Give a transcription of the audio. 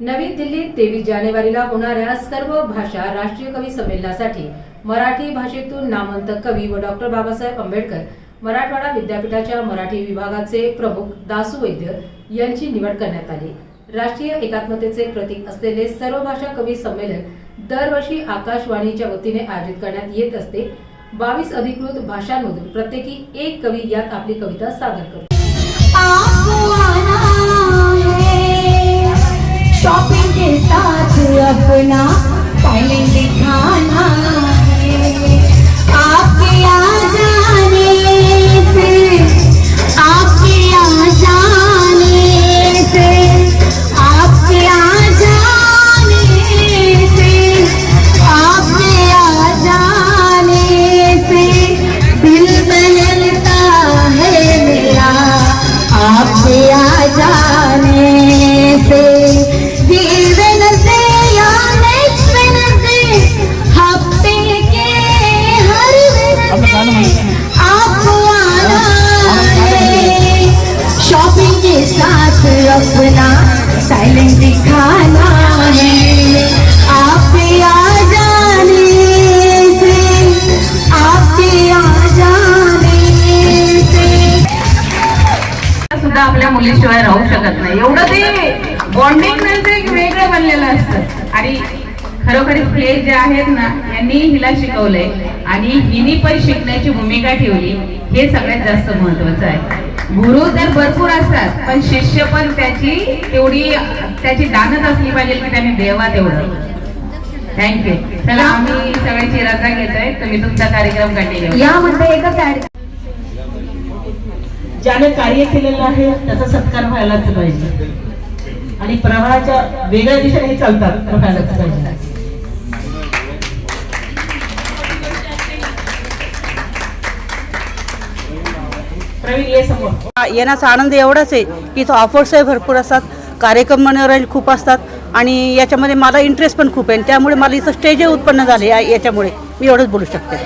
नवी दिल्लीत तेवीस जानेवारीला होणाऱ्या सर्व भाषा राष्ट्रीय कवी संमेलनासाठी मराठी भाषेतून नामवंत कवी व डॉक्टर बाबासाहेब आंबेडकर मराठवाडा विद्यापीठाच्या मराठी विभागाचे प्रमुख दासू वैद्य यांची निवड करण्यात आली. राष्ट्रीय एकात्मतेचे प्रतीक असलेले सर्व भाषा कवी संमेलन दरवर्षी आकाशवाणीच्या वतीने आयोजित करण्यात येत असते. बावीस अधिकृत भाषांमधून प्रत्येकी एक कवी यात आपली कविता सादर करतो. के साथ अपना टैलेंट दिखाना। अपना साइलेंट दिखाना है। आपके आ जाने से आपके आ जाने से। सुद्धा आपल्या मुलीशिवाय राहू शकत नाही. एवढं ते बॉन्डिंग म्हणजे एक वेगळं बनलेलं असतं. आणि खरोखर प्ले जे आहेत ना यांनी हिला शिकवलंय. आणि हिनी पण शिकण्याची भूमिका ठेवली. हे सगळ्यात जास्त महत्वाचं आहे. गुरु तर भरपूर असतात पण शिष्य पण त्याची तेवढी त्याची दानत असली पाहिजे की त्याने देवा तेवढं. थँक्यू चला आम्ही सगळ्याची रजा घेतोय. तुम्ही तुमचा कार्यक्रम कंटिन्यू यामध्ये एकच ऍड ज्याने कार्य केलेलं आहे त्याचा सत्कार व्हायलाच पाहिजे. आणि प्रवाहाच्या वेगळ्या दिशेने हे चालतात व्हायलाच पाहिजे. येण्याचा आनंद एवढाच आहे की इथं ऑफर्सही भरपूर असतात कार्यक्रम मनोरंजन खूप असतात आणि याच्यामध्ये मला इंटरेस्ट पण खूप आहे त्यामुळे मला इथं स्टेजही उत्पन्न झाले याच्यामुळे मी एवढंच बोलू शकते.